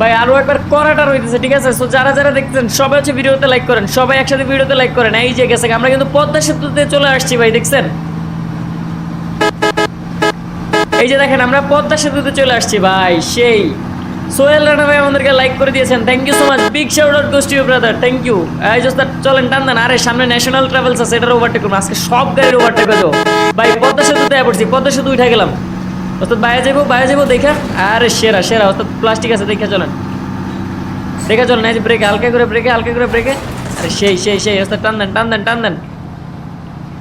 ভাই আরও একবার করাটা রইতেছে ঠিক আছে? সো যারা যারা দেখছেন সবাই হচ্ছে ভিডিওতে লাইক করেন সবাই একসাথে ভিডিওতে লাইক করেন। এই যে গেছে আমরা কিন্তু পদ্মা সেতুতে চলে আসছি ভাই দেখছেন? এই যে দেখেন আমরা পদ্মা সেতুতে চলে আসছি ভাই সেই। সোহেল রানা ভাই আমাদেরকে লাইক করে দিয়েছেন। Thank you so much big shout out goes to you brother thank you এই ওস্তাদ, চলেন টান দেন। আরে সামনে ন্যাশনাল ট্রাভেলস আছে এটার ওভারটেক করুন আজকে সব গাড়ির ওভারটেক হয়ে যাব ভাই পদ্মা সেতুতে পড়ছি পদ্মা সেতু উঠে গেলাম। ওস্তাদ, বাইরে যাব বাইরে যাব দেখা। আরে, সেরা সেরা, ওস্তাদ প্লাস্টিক আছে, দেখে, চলেন। দেখে, চলেন, এই যে ব্রেকে হালকা করে ব্রেকে হালকা করে ব্রেকে আরে, সেই সেই সেই, ওস্তাদ, টান দেন টান দেন টান দেন।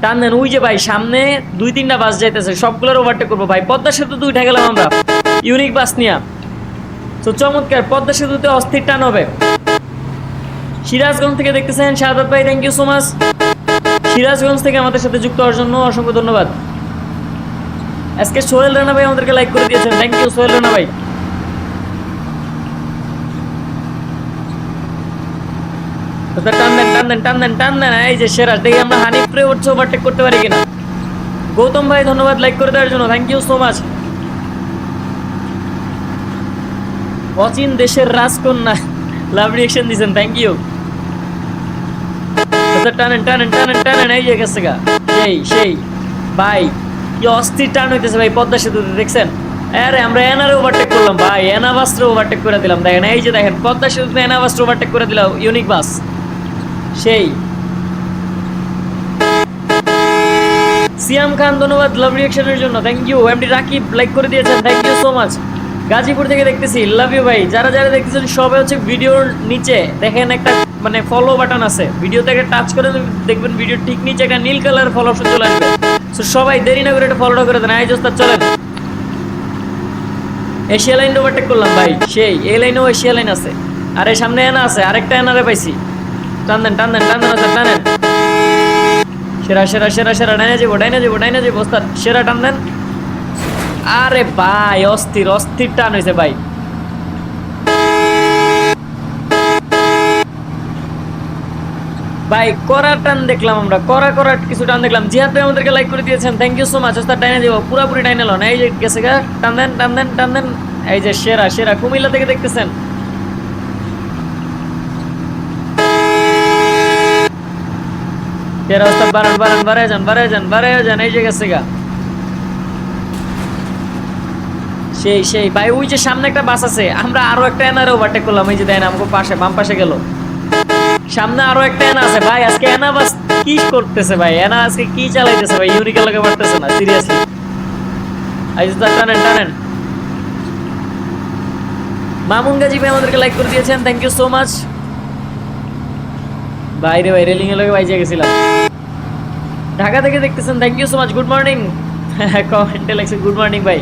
টান দেন, ওই যে ভাই, সামনে দুই, তিনটা বাস যাইতেছে, সবগুলোর ওভারটেক করব ভাই। পদ্মা সেতুতে উঠে গেলাম আমরা। ইউনিক বাস নিয়ে। তো চমৎকার, পদ্মা সেতুতে অস্থির টান হবে। সিরাজগঞ্জ থেকে দেখতেছেন শাহাদ ভাই thank you so much Sirajganj থেকে আমাদের সাথে যুক্ত হওয়ার জন্য অসংখ্য ধন্যবাদ। আজকে সোহেল রানা ভাই আমাদেরকে লাইক করে দিয়েছেন। থ্যাংক ইউ সোহেল রানা ভাই। টান টান টান টান গৌতম ভাই, ধন্যবাদ লাইক করে দেওয়ার জন্য। থ্যাংক ইউ সো মাচ অচিন দেশের রাজকন্যা। লাভ রিয়েকশন দিয়েছেন থ্যাংক ইউ টানেন টানেন টানেন টানেন। এই যে গেছে গা। সেই সেই ভাই কি অস্থির টান হইতেছে ভাই, পদ্মা সেতুতে দেখছেন? আরে, আমরা এনারে ওভারটেক করলাম ভাই এনা বাসরে ওভারটেক করে দিলাম। দেখেন, এই যে দেখেন, পদ্মা সেতুতে এনা বাসরে ওভারটেক করে দিলাম ইউনিক বাস সেই। সিয়াম খান, ধন্যবাদ লাভ রিয়েকশনের জন্য। Thank you MD Rakib like করে দিয়েছেন thank you so much Gazipur থেকে দেখতেছি লাভ ইউ ভাই। যারা যারা দেখতেছেন, সবাই হচ্ছে ভিডিওর নিচে, দেখেন একটা মানে ফলো বাটন আছে। ভিডিও থেকে টাচ করে দেখবেন ভিডিও ঠিক নিচে একটা নীল কালার ফলো অপশন চলে আসবে। তো সবাই দেরি না করে একটা ফলোটা করে দেন। আই জোস্তার চলেন। এশিয়া লাইন ওভারটেক করলাম ভাই। সেই এই লাইনেও এশিয়া লাইন আছে। আর সামনে এনা আছে। আরেকটা এনারে পাইছি। টান দেন টান দেন টান দেন ওস্তাদ, টানেন। সেরা সেরা সেরা সেরা ডাইনে যাব ডাইনে যাব ডাইনে যাব ওস্তাদ। সেরা টান দেন। আরে ভাই অস্থির অস্থির টান হয়েছে ভাই। ভাই করার টান দেখলাম আমরা করা করার কিছু টান দেখলাম। জিহাদ ভাই আমাদেরকে লাইক করে দিয়েছেন থ্যাংক ইউ সো মাচ ওস্তাদ ডাইনে যাব পুরোপুরি ডাইনে লন। এই যে গেছে গা, টান দেন টান দেন টান দেন। এই যে সেরা সেরা, কুমিল্লা থেকে দেখতেছেন। সেরা ওস্তাদ বারান বারান বাড়ায় যান বাড়ায় যান বাড়ায় যান, এই যে গেছে গা। সেই সেই, ভাই, ওই যে সামনে একটা বাস আছে, আমরা আরও একটা এনারে ওভারটেক করলাম, এই যে দেন, আমাকে পাশে, বাম পাশে গেল। সামনে আরও একটা এনা আছে। ভাই, আজকে এনা বাস কি করতেছে ভাই? এনা আজকে কি চালাইতেছে ভাই? ইউরিকা লাগে পারতেছে না সিরিয়াসলি এই যে টানেন টানেন। মামুন গাজী ভাই আমাদেরকে লাইক করে দিয়েছেন থ্যাংক ইউ সো মাচ বাইরে ভাই রেলিং এর লগে বাইজে গেছিলাম। ঢাকা থেকে দেখতেছেন thank you so much good morning কমেন্টে লাগছে গুড মর্নিং ভাই।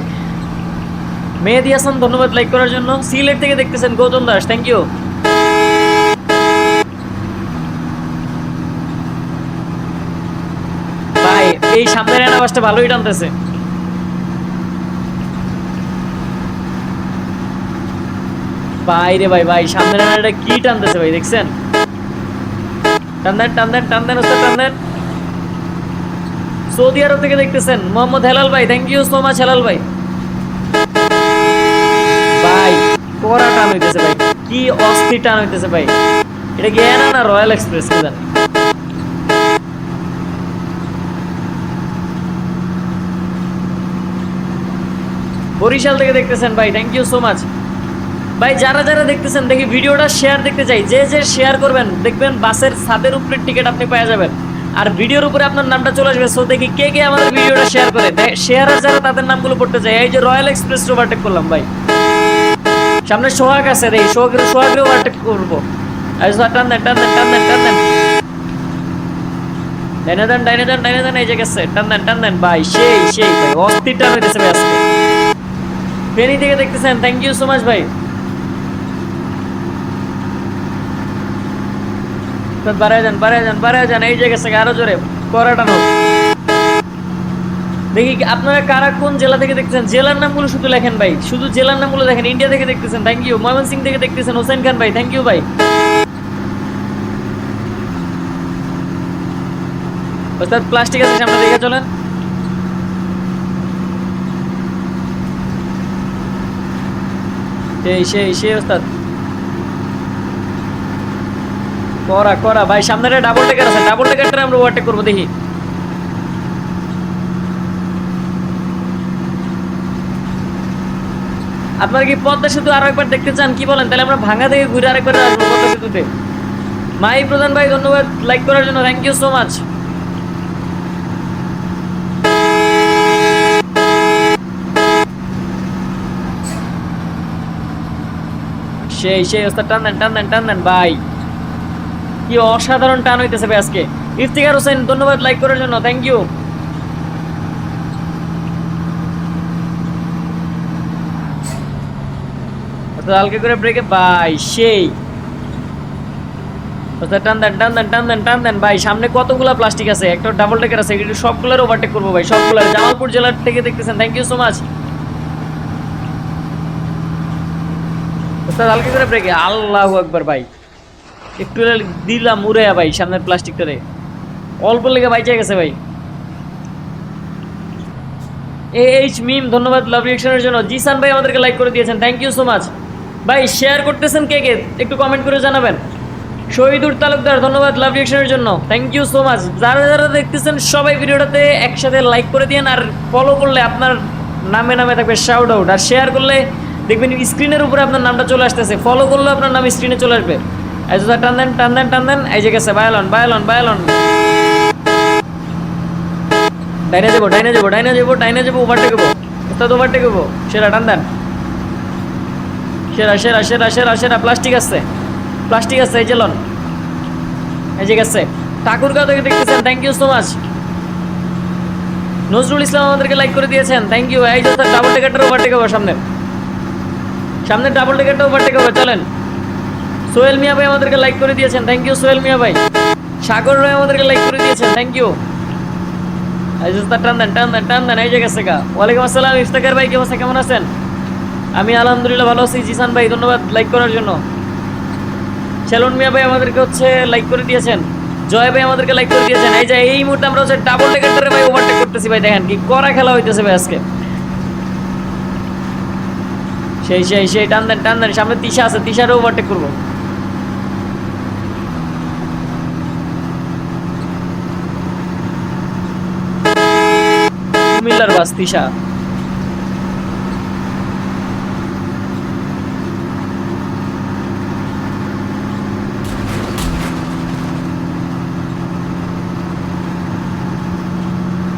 মেহেদি হাসান, ধন্যবাদ লাইক করার জন্য। সিলেট থেকে দেখতেছেন, গৌতম দাস থ্যাংক ইউ ভাই এই সামনের এনা বাসটা ভালোই টানতেছে। ভাই ভাই সামনের এনাটা কি টানতেছে ভাই, দেখছেন? টান দেন টান দেন টান দেন সৌদি আরব থেকে দেখতেছেন, মোহাম্মদ হেলাল ভাই thank you so much Helal ভাই। ভাই, কড়া টান হইতেছে ভাই, কি অস্থির টান হইতেছে ভাই। এটা কি না রয়্যাল এক্সপ্রেস, কি বরিশাল থেকে দেখতেছেন ভাই থ্যাংক ইউ সো মাচ ভাই, যারা যারা দেখতেছেন, দেখি ভিডিওটা শেয়ার দেখতে চাই। যে যে শেয়ার করবেন, দেখবেন বাসের ছাদের উপরে টিকিট আপনি পেয়ে যাবেন। আর ভিডিওর উপরে আপনার নামটা চলে আসবে সো দেখি কে কে আমাদের ভিডিওটা শেয়ার করে। শেয়ারার যারা তাদের নামগুলো পড়তে চাই। এই যে রয়্যাল এক্সপ্রেস ওভারটেক করলাম ভাই। সামনে সোহাগ আছে রে সোহাগের সোহাগের ওভারটেক করব। টান দেন টান দেন টান দেন টান দেন। ডাইনে দেন ডাইনে দেন ডাইনে দেন, এই যে গেছে। টান দেন টান দেন। ভাই, সেই সেই ভাই, অস্থির টান হইতেছে ভাই আজকে। ফেনী থেকে দেখতেছেন থ্যাংক ইউ সো মাচ ভাই। বাড়ায় যান বাড়ায় যান বাড়ায় যান এই জায়গা থেকে আরও জোরে করাটানো দেখি আপনারা কারা কোন জেলা থেকে দেখতেছেন? জেলার নামগুলো শুধু লেখেন ভাই, শুধু জেলার নামগুলো দেখেন, ইন্ডিয়া থেকে দেখতেছেন থ্যাংক ইউ ময়মনসিং থেকে দেখতেছেন, হোসেন খান ভাই থ্যাংক ইউ ভাই। প্লাস্টিক আছে সামনে, দেখে চলেন। সেই সেই ওস্তাদ। করা করা। ভাই সামনে ডাবল টেকার আছে। ডাবল টেকারটা আমরা ওভারটেক করব, দেখি। আপনারা কি পদ্মা সেতু আর একবার দেখতে চান? কি বলেন? তাহলে আমরা ভাঙা থেকে ঘুরে আরেকবার আসব পদ্মা সেতুতে। মাই প্রধান ভাই, ধন্যবাদ। লাইক করার জন্য। থ্যাংক ইউ সো মাচ সেই সেই ওস্তাদ টান দেন টান দেন টান দেন, ভাই। কি অসাধারণ টান হইতেছে ভাই আজকে। ইফতিকার হোসেন, ধন্যবাদ লাইক করার জন্য থ্যাংক ইউ হালকা করে ব্রেকে ভাই, সেই। টান দেন টান দেন টান দেন টান দেন, ভাই, সামনে কতগুলা প্লাস্টিক আছে? একটা ডাবল টেকার আছে সবগুলোর ওভারটেক করব ভাই, সবগুলোর। জামালপুর জেলার থেকে দেখতেছেন থ্যাংক ইউ সো মাচ ওস্তাদ হালকা করে ব্রেকে আল্লাহ একবার ভাই। একটু দিলাম উড়ে ভাই, সামনের প্লাস্টিকটারে অল্প লেগে বাইচে গেছে ভাই। এ এইচ মিম ধন্যবাদ লাভ রিয়েকশনের জন্য। জিসান ভাই আমাদেরকে লাইক করে দিয়েছেন থ্যাংক ইউ সো মাচ ভাই শেয়ার করতেছেন কে কে? একটু কমেন্ট করে জানাবেন। শহীদুর তালুকদার, ধন্যবাদ লাভ রিয়েকশনের জন্য। থ্যাংক ইউ সো মাচ যারা যারা দেখতেছেন সবাই ভিডিওটাতে একসাথে লাইক করে দিন আর ফলো করলে আপনার নামে নামে থাকবে শাউট আউট আর শেয়ার করলে দেখবেন স্ক্রিনের উপরে আপনার নামটা চলে আসতেছে। ফলো করলে আপনার নাম স্ক্রিনে চলে আসবে। এই যে টান দেন টান দেন টান দেন, এই যে গেছে, বায়ালন বায়ালন বায়ালন। ডাইনে যাব ডাইনে যাব ডাইনে যাব ডাইনে যাব ওভারটেক হব ওস্তাদ ওভারটেক হব সেরা, টান দেন। সেরা সেরা সেরা সেরা সেরা, প্লাস্টিক আছে। প্লাস্টিক আছে, এই যে লন। এই যে গেছে। ঠাকুরগাঁও থেকে দেখতেছেন thank you so much Nazrul Islam আমাদেরকে লাইক করে দিয়েছেন। থ্যাংক ইউ এই যে ডাবল টিকেটটা ওভারটেক হবে সামনে। সামনে ডাবল টিকেটটা ওভারটেক হবে, চলেন। সোহেল মিয়া ভাই আমাদেরকে লাইক করে দিয়েছেন থ্যাংক ইউ সোহেল মিয়া ভাই। সাগর ভাই আমাদেরকে লাইক করে দিয়েছেন থ্যাংক ইউ ওয়ালাইকুম আসসালাম ভাই, কি অবস্থা, কেমন আছেন? আমি আলহামদুলিল্লাহ ভালো আছি, জিসান ভাই, ধন্যবাদ লাইক করার জন্য। সেলন মিয়া ভাই আমাদেরকে হচ্ছে লাইক করে দিয়েছেন। জয় ভাই আমাদেরকে লাইক করে দিয়েছেন। এই যে, এই মুহূর্তে আমরা হচ্ছে ডাবল ভাই ওভারটেক করতেছি ভাই, দেখেন কি করা খেলা হইতেছে ভাই আজকে। সেই সেই সেই, টান দেন টান দেন, সামনে তিশা আছে তিশারও ওভারটেক করব। কুমিল্লার বাস, তিশা।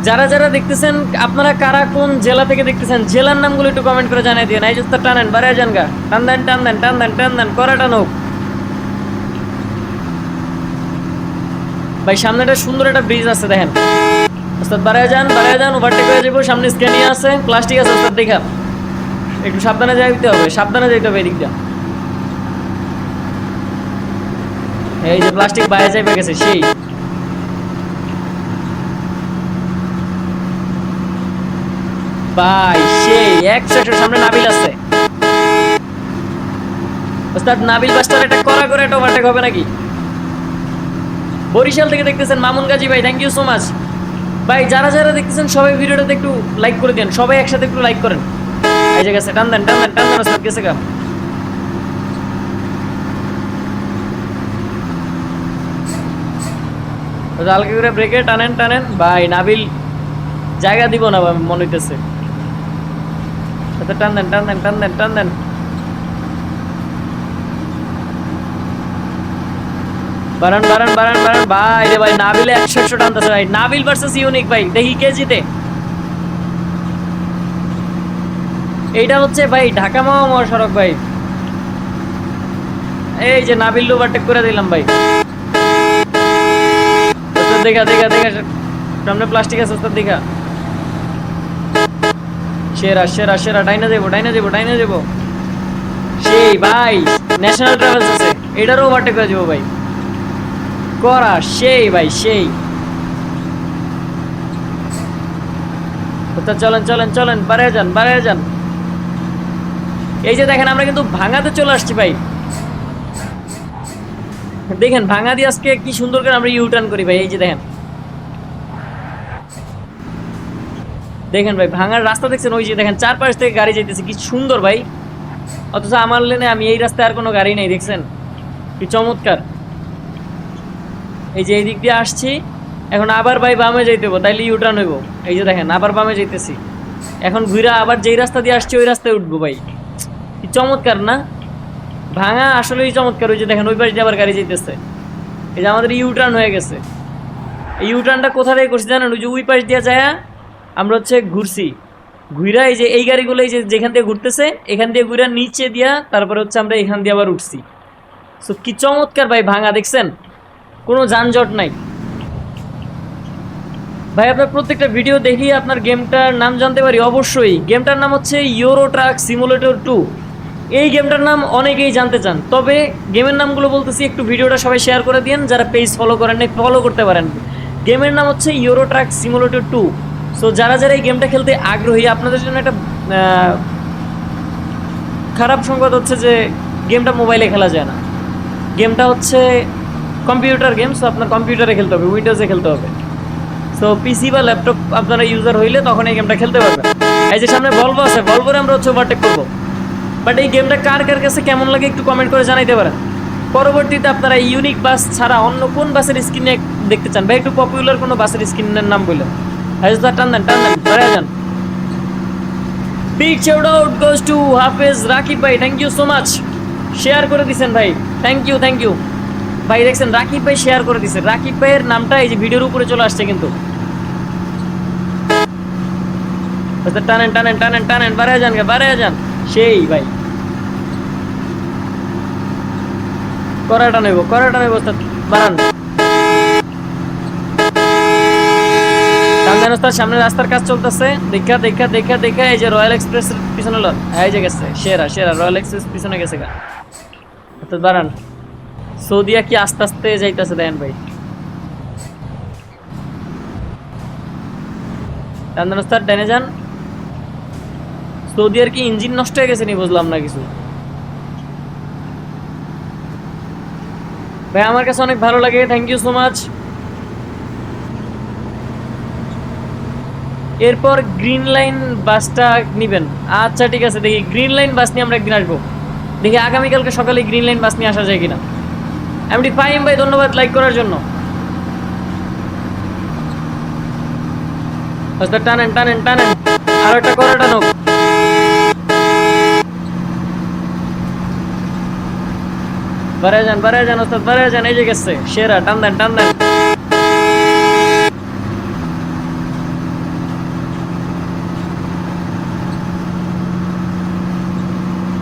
যারা যারা দেখতেছেন, আপনারা কারা কোন জেলা থেকে দেখতেছেন, জেলার নামগুলো একটু কমেন্ট করে জানিয়ে দিন এই জুস্তা টানেন বারে যান গা। টান দেন টান দেন টান দেন টান দেন, করা টান হোক। ভাই সামনে একটা সুন্দর একটা ব্রিজ আছে, দেখেন। ওস্তাদ, বাড়ায় যান বাড়ায় যান ওভারটেক হয়ে যাব, সামনে স্ক্যানিয়া আছে প্লাস্টিক আছে, ওস্তাদ, দেখা। একটু সাবধানে যাইতে হবে সাবধানে যাইতে হবে এদিকটা এই যে প্লাস্টিক বাইরে যাইবে গেছে, সেই। ভাই, সেই সামনে নাবিল আছে। ওস্তাদ, নাবিল বাসটার একটা করা করে একটা ওভারটেক হবে নাকি? বরিশাল থেকে দেখতেছেন মামুন গাজী, ভাই থ্যাংক ইউ সো মাচ ভাই, যারা যারা দেখতেছেন সবাই একটু লাইক করে দেন, সবাই একসাথে একটু লাইক করেন। এই টান দেন টান দেন টান দেন, ওস্তাদ, গেছে গা। হালকা করে ব্রেকে টানেন টানেন। ভাই, নাবিল জায়গা দিব না মনে হইতেছে। আচ্ছা, টান দেন টান দেন টান দেন টান দেন বারান বারান বারান বারান ভাই রে ভাই নাবিলে একশো একশো টানতেছে ভাই নাবিল ভার্সেস ইউনিক ভাই দেখি কে জিতে এইটা হচ্ছে ভাই ঢাকা মামা মহাসড়ক ভাই এই যে নাবিল ওভারটেক করে দিলাম ভাই দেখা দেখা দেখা সামনে প্লাস্টিক আছে দেখা সেরা সেরা সেরা, ডাইনা দেবো ডাইনা দেবো ডাইনা দেবো সেই ভাই ন্যাশনাল ট্রাভেলস আছে। এটারও ওভারটেক করে যাব ভাই। করা, সেই ভাই, সেই। কোথা চলেন চলেন চলেন বাড়ে যান বাড়ে যান। এই যে দেখেন, আমরা কিন্তু ভাঙাতে চলে আসছি ভাই। দেখেন, ভাঙা দিয়ে আজকে কি সুন্দর করে আমরা ইউটার্ন করি ভাই, এই যে দেখেন। দেখেন ভাই, ভাঙার রাস্তা দেখছেন, ওই যে দেখেন, চারপাশ থেকে গাড়ি যাইতেছে, কি সুন্দর ভাই। অথচ আমার লেনে আমি এই রাস্তায় আর কোনো গাড়ি নেই, দেখছেন? কি চমৎকার। এই যে এই দিক দিয়ে আসছি, এখন আবার ভাই বামে যাইতে হব তাইলে ইউটার্ন হইব। এই যে দেখেন, আবার বামে যাইতেছি। এখন ঘুরে আবার যেই রাস্তা দিয়ে আসছি, ওই রাস্তায় উঠবো ভাই। কি চমৎকার না? ভাঙা আসলেই চমৎকার, ওই যে দেখেন, ওই পাশে দিয়ে আবার গাড়ি যেতেছে এই যে আমাদের ইউটার্ন হয়ে গেছে। এই ইউটার্নটা কোথা থেকে করছি জানেন? ওই যে ওই পাশ দিয়ে যায় আমরা হচ্ছে ঘুরছি। ঘুরা এই যে এই গাড়িগুলো এই যে যেখান দিয়ে ঘুরতেছে, এখান দিয়ে ঘুরা নিচে দিয়া তারপরে হচ্ছে আমরা এখান দিয়ে আবার উঠছি। সো কি চমৎকার ভাই, ভাঙা দেখছেন? কোনো যানজট নাই। ভাই, আপনার প্রত্যেকটা ভিডিও দেখি আপনার গেমটার নাম জানতে পারি, অবশ্যই। গেমটার নাম হচ্ছে ইউরো ট্রাক সিমুলেটর টু এই গেমটার নাম অনেকেই জানতে চান। তবে গেমের নামগুলো বলতেছি, একটু ভিডিওটা সবাই শেয়ার করে দিন যারা পেজ ফলো করেন ফলো করতে পারেন। গেমের নাম হচ্ছে Euro Truck Simulator two so যারা যারা এই গেমটা খেলতে আগ্রহী, আপনাদের জন্য একটা খারাপ সংবাদ হচ্ছে যে গেমটা মোবাইলে খেলা যায় না। গেমটা হচ্ছে কম্পিউটার গেম সো আপনার কম্পিউটারে খেলতে হবে উইন্ডোজে খেলতে হবে। সো পিসি বা ল্যাপটপ আপনারা ইউজার হইলে তখন এই গেমটা খেলতে পারবেন। এই যে সামনে ভলভো আছে ভলভোরে আমরা হচ্ছে ওভারটেক করব। বাট এই গেমটা কার কার কাছে কেমন লাগে একটু কমেন্ট করে জানাইতে পারেন। পরবর্তীতে আপনারা ইউনিক বাস ছাড়া অন্য কোন বাসের স্ক্রিনে দেখতে চান? বা একটু পপুলার কোনো বাসের স্ক্রিনের নাম বললেন। হাইজদা টান দেন টান দেন ধরে যান big shout out goes to thank you so much share করে দিছেন ভাই থ্যাংক ইউ থ্যাংক ইউ ভাই দেখছেন রাকিব ভাই শেয়ার করে দিছে রাকিব ভাইয়ের নামটা এই যে ভিডিওর উপরে চলে আসছে কিন্তু টানেন টানেন টানেন টানেন বাড়ায় যান বাড়ায় যান সেই ভাই করাটা নেব করাটা নেব ওস্তাদ, সামনে রাস্তার কাজ চলতেছে। দেখা দেখা দেখা দেখা এই যে রয়্যাল এক্সপ্রেস পিছনে লন এই যে গেছে সেরা সেরা রয়্যাল এক্সপ্রেস পিছনে গেছে গা। অর্থাৎ বাড়ান সৌদিয়া কি আস্তে আস্তে যাইতেছে দেন ভাই? টানদেন ওস্তাদ ডেনে যান। সৌদি আর কি ইঞ্জিন নষ্ট হয়ে গেছে নি বুঝলাম না কিছু? ভাই আমার কাছে অনেক ভালো লাগে থ্যাংক ইউ সো মাচ এরপর গ্রিন লাইন বাসটা নিবেন। আচ্ছা ঠিক আছে দেখি গ্রিন লাইন বাস নিয়ে আমরা একদিন আসব। দেখি আগামীকালকে সকালে গ্রিন লাইন বাস নিয়ে আসা যায় কিনা। এমডি ফাইম ভাই ধন্যবাদ লাইক করার জন্য। আচ্ছা, টানেন টানেন টানেন। আর একটা করে টানো বারে যান বারে যান ওস্তাদ বারে যান এই যে গেছে সেরা টান দেন টান দেন।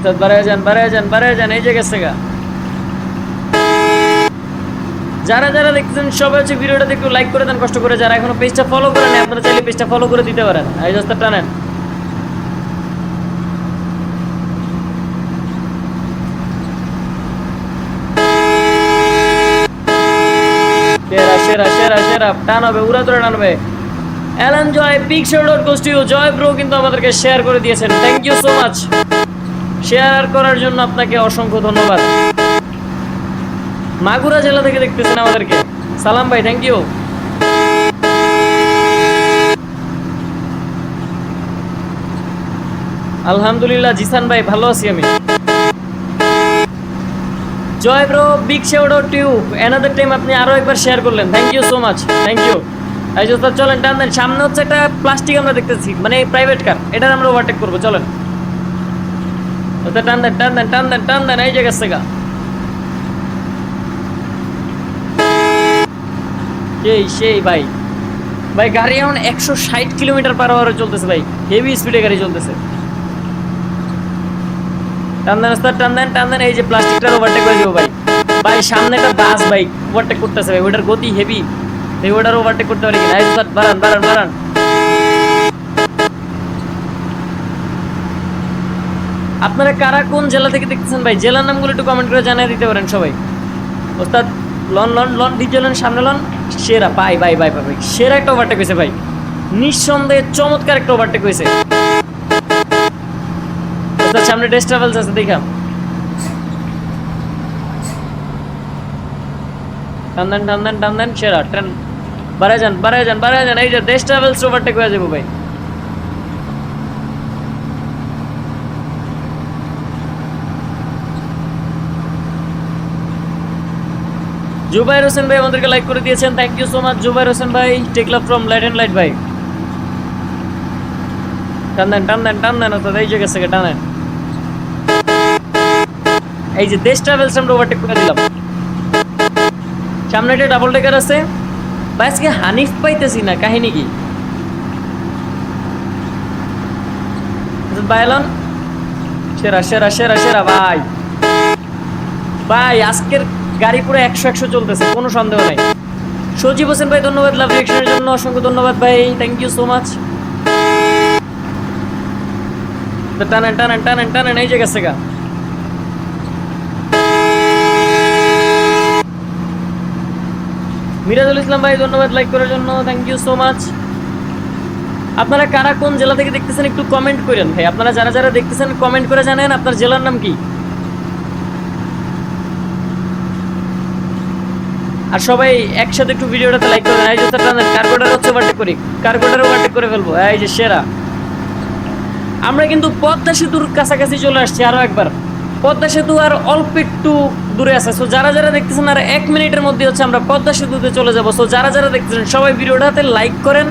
ওস্তাদ বারে যান এই যারা যারা দেখতেছেন সবাই হচ্ছে ভিডিওটাতে একটু লাইক করে দেন, কষ্ট করে। যারা এখনও পেজটা ফলো আপনারা চাইলে পেজটা ফলো করে দিতে পারেন। এই টানেন। ধরে টানবে অ্যালান জয় গোস জয় কিন্তু আমাদেরকে শেয়ার করে দিয়েছেন। Thank you so much share করার জন্য আপনাকে অসংখ্য ধন্যবাদ। মাগুরা জেলা থেকে দেখতেছেন আমাদেরকে। সালাম ভাই থ্যাংক ইউ আলহামদুলিল্লাহ, জিসান ভাই, ভালো আছি আমি। Joy bro big shout out to another time আপনি আরও একবার শেয়ার করলেন। Thank you so much thank you এই চলেন, টান দেন। সামনে হচ্ছে একটা প্লাস্টিক আমরা দেখতেছি মানে প্রাইভেট কার এটা আমরা ওভারটেক করব। চলেন। সেই সেই ভাই ভাই গাড়ি এখন একশো ষাট কিলোমিটার পার চলতেছে ভাই হেভি স্পিডে গাড়ি চলতেছে। টান দেন ওস্তাদ, টান দেন টান দেন এই যে প্লাস্টিকটার ওভারটেক করে দেবো ভাই ভাই সামনে একটা বাস বাইক ওভারটেক করতেছে ভাই ওটার গতি হেভি ওটার ওভারটেক করতে পারি কিনা? বাড়ান বাড়ান বাড়ান। আপনারা কারা কোন জেলা থেকে দেখতেছেন ভাই? জেলার নামগুলো একটু কমেন্ট করে জানিয়ে দিতে পারেন সবাই। ওস্তাদ, লন লন লন ডিজে লন, সামনে লন। সেরা বাই বাই বাই বাই সেরা একটা ওভারটেক হয়েছে ভাই। নিঃসন্দেহে চমৎকার একটা ওভারটেক হয়েছে। ওস্তাদ, সামনে ডেস্ট ট্রাভেলস আছে, দেখা। টান দেন টান দেন টান দেন সেরা ট্রেন বাড়ায় যান বাড়ায় যান বাড়ায় যান। এই যে দেশ ট্রাভেলস ওভারটেক হয়ে যাব ভাই। জুবাইর হোসেন ভাই আমাদেরকে লাইক করে দিয়েছেন। Thank you so much Jubair Hossain ভাই। টেকলা ফ্রম লাইট অ্যান্ড লাইট ভাই। টান দেন টান দেন টান দেন, অর্থাৎ এই যে গেছে টান দেন। এই যে দেশ ট্রাভেলস আমরা ওভারটেক করে দিলাম। সামনে একটা ডাবল টেকার আছে। ভাই, আজকে হানিফ পাইতেছি না, কাহিনী কি? বাইলন সেরা সেরা সেরা সেরা, ভাই। ভাই, আজকের গাড়ি পুরো একশো একশো চলতেছে, কোনো সন্দেহ নাই। সজীব হোসেন ভাই, ধন্যবাদ লাভ রিয়েকশনের জন্য, অসংখ্য ধন্যবাদ ভাই থ্যাংক ইউ সো মাচ টানেন টানেন টানেন টানেন, এই যে গেছে গা। মিরাজুল ইসলাম ভাই, ধন্যবাদ লাইক করার জন্য থ্যাংক ইউ সো মাচ আপনারা কারা কোন জেলা থেকে দেখতেছেন একটু কমেন্ট করেন ভাই। আপনারা যারা যারা দেখতেছেন কমেন্ট করে জানেন, আপনার জেলার নাম কি? আর সবাই একসাথে একটু ভিডিওটাতে লাইক করেন এই যে কার্গোটার হচ্ছে ওভারটেক করি। কার্গোটার ওভারটেক করে ফেলব। এই যে সেরা। আমরা কিন্তু পদ্মা সেতুর কাছাকাছি চলে আসছি আরও একবার। পদ্মা সেতু আর অল্প একটু দূরে আছে। সো যারা যারা দেখতেছেন, আর এক মিনিটের মধ্যে হচ্ছে আমরা পদ্মা সেতুতে চলে যাব। সো যারা যারা দেখতেছেন, সবাই ভিডিওটাতে লাইক করেন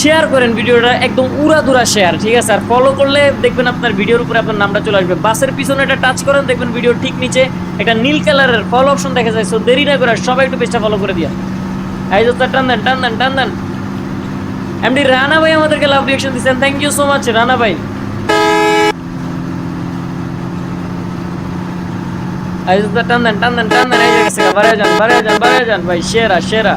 শেয়ার করেন ভিডিওটা, একদম উড়া দুরা শেয়ার ঠিক আছে? আর ফলো করলে দেখবেন আপনার ভিডিওর উপরে আপনার নামটা চলে আসবে। বাসের পিছনে একটা টাচ করেন, দেখবেন ভিডিও ঠিক নিচে একটা নীল কালারের ফলো অপশন দেখা যায় সো দেরি না করে সবাই একটু পেজটা ফলো করে দিয়া। এই যে টান দেন টান দেন টান দেন। এমডি রানা ভাই আমাদেরকে লাভ রিয়েকশন দিচ্ছেন। Thank you so much Rana ভাই। এই যে টান দেন টান দেন টান দেন, এই যে গেছে বারে যান বারে যান বারে যান, ভাই, সেরা সেরা।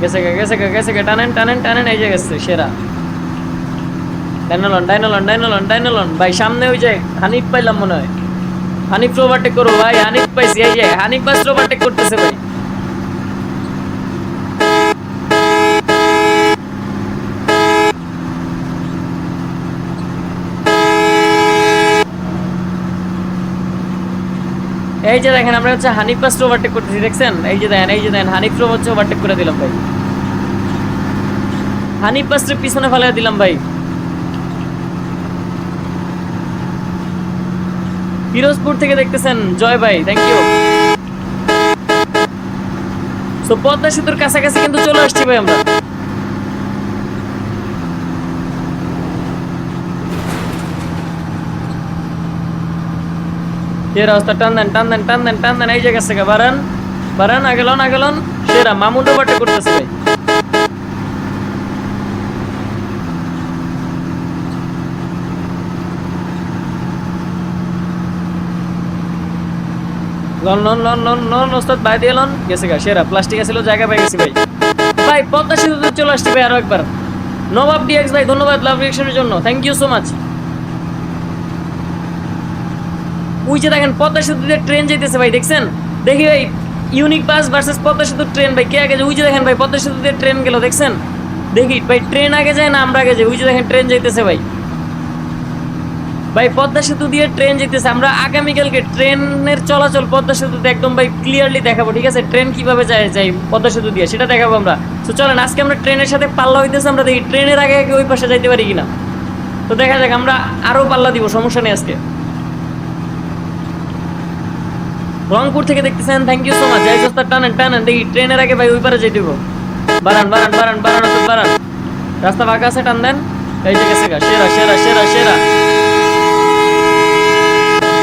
গেছে গেছে গেছে টানেন টানেন টানেন, এই যে গেছে, সেরা। ভাই, সামনে ওই যে হানিফ পাইলাম মনে হয়। হানিফ করো, ভাই, হানিফ পাইছি, এই যে, হানিফ করতেছে ভাই। এই যে দেখেন, আমরা হচ্ছে হানিফ বাস ওভারটেক করতেছি, দেখছেন? এই যে দেখেন, এই যে দেখেন, হানিফ হচ্ছে ওভারটেক করে দিলাম, ভাই। হানিফ বাসের পিছনে ফেলে দিলাম, ভাই। পিরোজপুর থেকে দেখতেছেন। জয় ভাই থ্যাংক ইউ তো পদ্মা সেতুর কাছাকাছি কিন্তু চলে আসছি ভাই আমরা। সেরা অবস্থা টান দেন টান দেন টান দেন, টান এই জায়গা থেকে বারান বারান আগেলন আগেলন। সেরা, মামুন রোবাটে করতেছে ভাই। ওই যে দেখেন পদ্মা সেতুতে ট্রেন যাইতেছে ভাই, দেখছেন? দেখি ভাই ইউনিক বাস ভার্সেস পদ্মা সেতুর ট্রেন ভাই, কে আগে ওই যে দেখেন ভাই পদ্মা সেতুতে ট্রেন গেল, দেখছেন? দেখি, ভাই ট্রেন আগে যায় না আমরা আগে যাই? ওই যে দেখেন ট্রেন যাইতেছে ভাই। ভাই, পদ্মা সেতু দিয়ে ট্রেন যেতেছে। আমরা আগামীকালকে ট্রেনের চলাচল পদ্মা সেতুতে একদম ভাই ক্লিয়ারলি দেখাবো, ঠিক আছে? ট্রেন কীভাবে যায় যাই পদ্মা সেতু দিয়ে, সেটা দেখাবো আমরা। তো চলেন, আজকে আমরা ট্রেনের সাথে পাল্লা হইতেছে, আমরা দেখি ট্রেনের আগে আগে ওই পাশে যাইতে পারি কিনা। তো দেখা যাক, আমরা আরও পাল্লা দিব, সমস্যা নেই আজকে। রংপুর থেকে দেখতেছেন থ্যাংক ইউ সো মাচ যাই সস্তা, টানেন টানেন, দেখি ট্রেনের আগে ভাই ওই পারে যাই দিব বারান বারান বারান বারান বারান রাস্তা ফাঁকা আছে, টান দেন। এই যে গেছে গা, সেরা সেরা সেরা সেরা।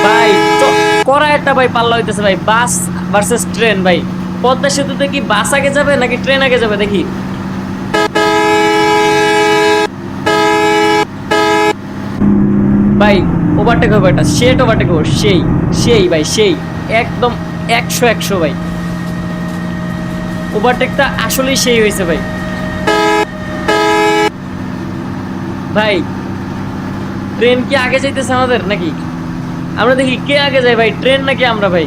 ভাই করা একটা ভাই পাল্লা হইতেছে ভাই, বাস ভার্সেস ট্রেন ভাই। পদ্মা সেতুতে কি বাস আগে যাবে নাকি ট্রেন আগে যাবে দেখি? ভাই ওভারটেক হবে এটা সেট ওভারটেক হবে, সেই সেই ভাই, সেই, একদম একশো একশো ভাই। ওভারটেকটা আসলেই সেই হয়েছে ভাই। ভাই ট্রেন কি আগে যাইতেছে আমাদের নাকি? আমরা দেখি কে আগে যায় ভাই, ট্রেন নাকি আমরা ভাই?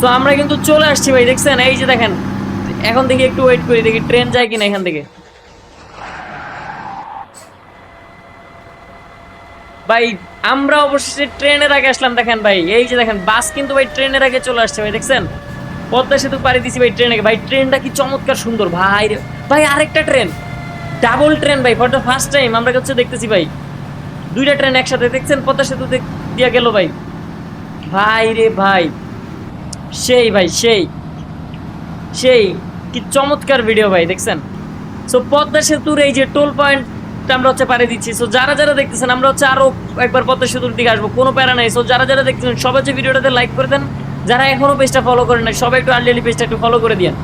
তো আমরা কিন্তু চলে আসছি ভাই, দেখছেন? এই যে দেখেন, এখন দেখি একটু ওয়েট করি, দেখি ট্রেন যায় কিনা এখান থেকে। ভাই, আমরা অবশেষে ট্রেনের আগে আসলাম, দেখেন ভাই। এই যে দেখেন, বাস কিন্তু ভাই ট্রেনের আগে চলে আসছে ভাই, দেখছেন? পদ্মা সেতু পাড়ি দিছি ভাই ট্রেনে ভাই, ট্রেনটা কি চমৎকার সুন্দর, ভাই ভাই, আরেকটা ট্রেন ডাবল ট্রেন ভাই ফর দ্য ফার্স্ট টাইম আমরা হচ্ছে দেখতেছি ভাই। দুইটা ট্রেন একসাথে, দেখছেন? পদ্মা সেতু দিয়া গেল ভাই। ভাই রে ভাই। সেই ভাই, সেই। সেই, কি চমৎকার ভিডিও ভাই, দেখছেন? সো পদ্মা সেতুর এই যে টোল পয়েন্ট আমরা হচ্ছে পাড়ি দিচ্ছি। সো যারা যারা দেখতেছেন, আমরা হচ্ছে আরও একবার পদ্মা সেতুর দিকে আসব, কোনো প্যারা নাই। সো যারা যারা দেখতেছেন, সবাই হচ্ছে ভিডিওটাতে লাইক করে দেন। যারা এখনও পেজটা ফলো করেন নাই, সবাই একটু আর্লি পেজটা একটু ফলো করে দিন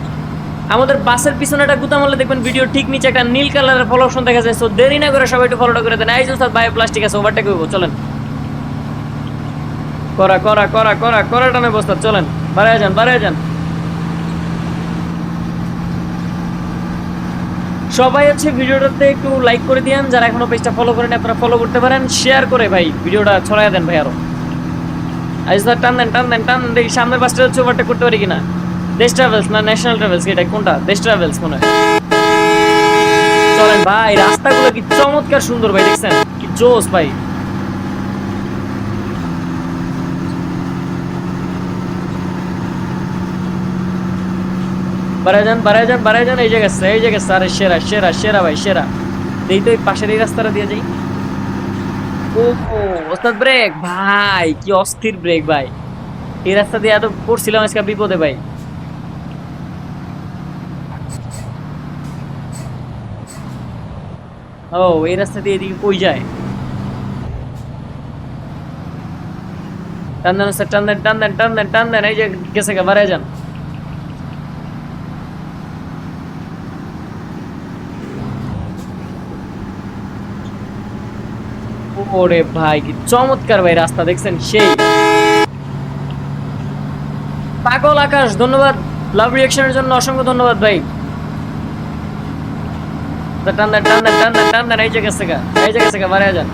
আমাদের বাসের পিছনে একটা গুতাম হলে দেখবেন ভিডিও ঠিক নিচে একটা নীল কালারের ফলো অপশন দেখা যায়। সো দেরি না করে সবাই একটু ফলোটা করে দেন। এই স্যার বায়ো প্লাস্টিক আছে ওভারটেক হইব, চলেন। করা করা করা করা করা টানে বস্তা চলেন। বাড়ায় যান বাড়ায় যান। সবাই হচ্ছে ভিডিওটাতে একটু লাইক করে দিয়েন। যারা এখনও পেজটা ফলো করেন আপনারা ফলো করতে পারেন। শেয়ার করে ভাই, ভিডিওটা ছড়াই দেন ভাই আরও। আজ টান দেন টান দেন টান দেন। সামনের বাসটা হচ্ছে ওভারটেক করতে পারি কিনা। দেশ ট্রাভেলস না ন্যাশনাল ট্রাভেলস এটা কোনটা? দেশ ট্রাভেলস মনে হয়। চলেন ভাই, রাস্তাগুলো কি চমৎকার সুন্দর ভাই, দেখছেন? কি জোস ভাই। বাড়ায় যান বাড়ায় যান এই জায়গায় এই জায়গায় আরে সেরা সেরা সেরা ভাই, সেরা। এই তো এই পাশের এই রাস্তাটা দিয়ে যাই। ও, ওস্তাদ ব্রেক, ভাই, কি অস্থির ব্রেক ভাই। এই রাস্তা দিয়ে এত পড়ছিলাম আজকে বিপদে ভাই। ও, এই রাস্তা দিয়ে এদিকে কই যায়? টান দেন স্যার, টান দেন টান দেন টান দেন টান দেন, এই যে গেছে গা, বাড়ায় যান। ওরে ভাই, কি চমৎকার ভাই রাস্তা, দেখছেন? সেই। পাগল আকাশ, ধন্যবাদ। লাভ রিয়াকশনের জন্য অসংখ্য ধন্যবাদ ভাই। তা টান টান টান টান এই জায়গা থেকে এই জায়গা থেকে বাড়ায় যান।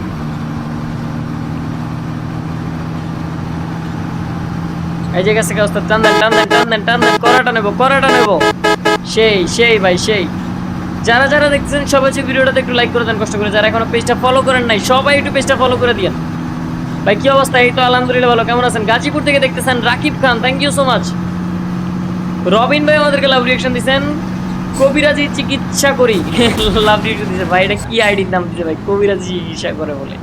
এই জায়গা থেকে টান টান টান টান করাটা করাটা সেই সেই ভাই, সেই। যারা যারা দেখছেন সবাই হচ্ছে ভিডিওটাতে একটু লাইক করে দেন, কষ্ট করে। যারা এখনও পেজটা ফলো করেন নাই, সবাই একটু পেজটা ফলো করে দিন ভাই, কি অবস্থা? এই তো আলহামদুলিল্লাহ ভালো। কেমন আছেন? গাজীপুর থেকে দেখতেছেন Rakib Khan. Thank you so much Robin ভাই আমাদেরকে লাভ রিয়াকশন দিছেন। কবিরাজি চিকিৎসা করি। লাভ রিয়াকশন দিছে। ভাই, এটা কি আইডির নাম দিছে ভাই? কবিরাজি চিকিৎসা করে বলে।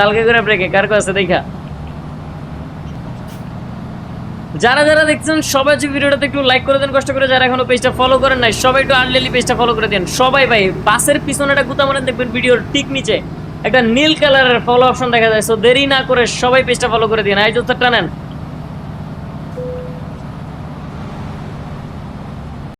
হালকা করে ব্রেকে কার কাছে দেখা। যারা যারা দেখছেন সবাই যে ভিডিওটাতে একটু লাইক করে দেন, কষ্ট করে। যারা এখনও পেজটা ফলো করেন নাই, সবাই একটু আর্লি পেজটা ফলো করে দেন। সবাই ভাই, বাসের পিছনে একটা গুতা মারেন, দেখবেন ভিডিওর ঠিক নিচে একটা নীল কালারের ফলো অপশন দেখা যায়। সো দেরি না করে সবাই পেজটা ফলো করে দিন। আই জোস্তার টানেন